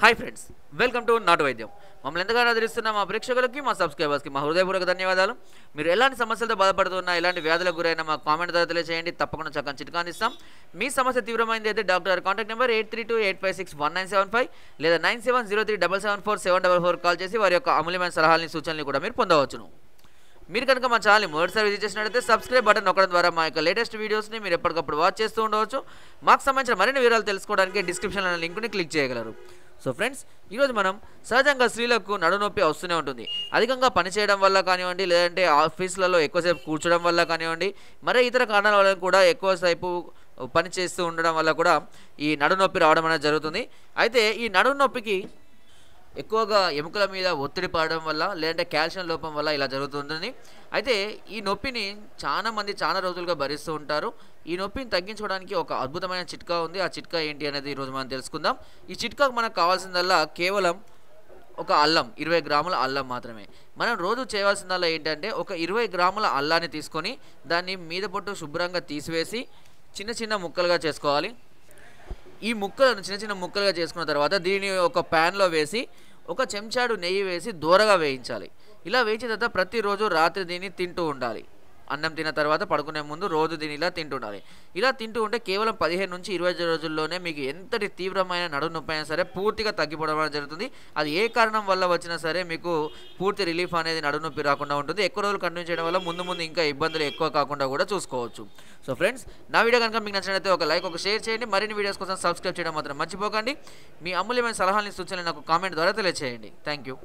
Hi friends welcome to నాటు వైద్యం మమ్మల్ని ఎంతగానో ఆదరిస్తున్న మా ప్రేక్షకులకి మా సబ్స్క్రైబర్స్కి మా హృదయపూర్వక ధన్యవాదాలు. మీరు ఎలాంటి సమస్యలతో బాధపడుతున్నా ఎలాంటి వ్యాధులకు గురైనా మా కామెంట్ ద్వారా తెలియజేయండి తప్పకుండా చక్కని చిట్కాందిస్తాం మీ సమస్య తీవ్రమైంది అయితే డాక్టర్ గారి contact number eight three two eight five six one nine seven five లేదా nine seven zero three double seven four seven double four call చేసి వారి యొక్క అమూల్యమైన సలహాలని సూచనలు కూడా మీరు పొందవచ్చును. మీరు కనుక మా ఛానల్ని మొదటిసారి విజిట్ చేసినట్లయితే సబ్స్క్రైబ్ బటన్ నొక్కడం ద్వారా మా యొక్క లేటెస్ట్ వీడియోస్ని మీరు ఎప్పటికప్పుడు వాచ్ చేస్తూ ఉండవచ్చు. మాకు సంబంధించిన మరిన్ని వివరాలు తెలుసుకోవడానికి డిస్క్రిప్షన్లో లింక్ని క్లిక్ చేయగలరు. సో ఫ్రెండ్స్ ఈరోజు మనం సహజంగా స్త్రీలకు నడునొప్పి వస్తూనే ఉంటుంది. అధికంగా పనిచేయడం వల్ల కానివ్వండి లేదంటే ఆఫీసులలో ఎక్కువసేపు కూర్చోడం వల్ల కానివ్వండి మరే ఇతర కారణాల వల్ల కూడా ఎక్కువసేపు పని చేస్తూ ఉండడం వల్ల కూడా ఈ నడునొప్పి రావడం అనేది జరుగుతుంది. అయితే ఈ నడునొప్పికి ఎక్కువగా ఎముకల మీద ఒత్తిడి పడడం వల్ల లేదంటే కాల్షియం లోపం వల్ల ఇలా జరుగుతుంటుంది. అయితే ఈ నొప్పిని చాలా మంది చాలా రోజులుగా భరిస్తూ ఉంటారు. ఈ నొప్పిని తగ్గించుకోవడానికి ఒక అద్భుతమైన చిట్కా ఉంది. ఆ చిట్కా ఏంటి అనేది ఈరోజు మనం తెలుసుకుందాం. ఈ చిట్కాకు మనకు కావాల్సిందల్లా కేవలం ఒక అల్లం ఇరవై గ్రాముల అల్లం మాత్రమే. మనం రోజు చేయవలసిందల్లా ఏంటంటే ఒక ఇరవై గ్రాముల అల్లాన్ని తీసుకొని దాన్ని మీద పొట్టు శుభ్రంగా తీసివేసి చిన్న చిన్న ముక్కలుగా చేసుకోవాలి. ఈ ముక్కలను చిన్న చిన్న ముక్కలుగా చేసుకున్న తర్వాత దీన్ని ఒక ప్యాన్లో వేసి ఒక చెంచాడు నెయ్యి వేసి దూరగా వేయించాలి. ఇలా వేయించిన తర్వాత ప్రతిరోజు రాత్రి దీన్ని తింటూ ఉండాలి. అన్నం తిన్న తర్వాత పడుకునే ముందు రోజు దీన్ని ఇలా తింటుండాలి. ఇలా తింటూ ఉంటే కేవలం పదిహేను నుంచి ఇరవై రోజుల్లోనే మీకు ఎంతటి తీవ్రమైన నడుము నొప్పి అయినా సరే పూర్తిగా తగ్గిపోవడం జరుగుతుంది. అది ఏ కారణం వల్ల వచ్చినా సరే మీకు పూర్తి రిలీఫ్ అనేది నడుము నొప్పి రాకుండా ఉంటుంది. ఎక్కువ రోజులు కంటిన్యూ చేయడం వల్ల ముందు ముందు ఇంకా ఇబ్బందులు ఎక్కువ కాకుండా కూడా చూసుకోవచ్చు. సో ఫ్రెండ్స్ నా వీడియో కనుక మీకు నచ్చినట్లయితే ఒక లైక్ ఒక షేర్ చేయండి. మరిన్ని వీడియోస్ కోసం సబ్స్క్రైబ్ చేయడం మాత్రం మర్చిపోకండి. మీ అమూల్యమైన సలహాలని సూచనలు నాకు కామెంట్ ద్వారా తెలియజేయండి థ్యాంక్ యూ.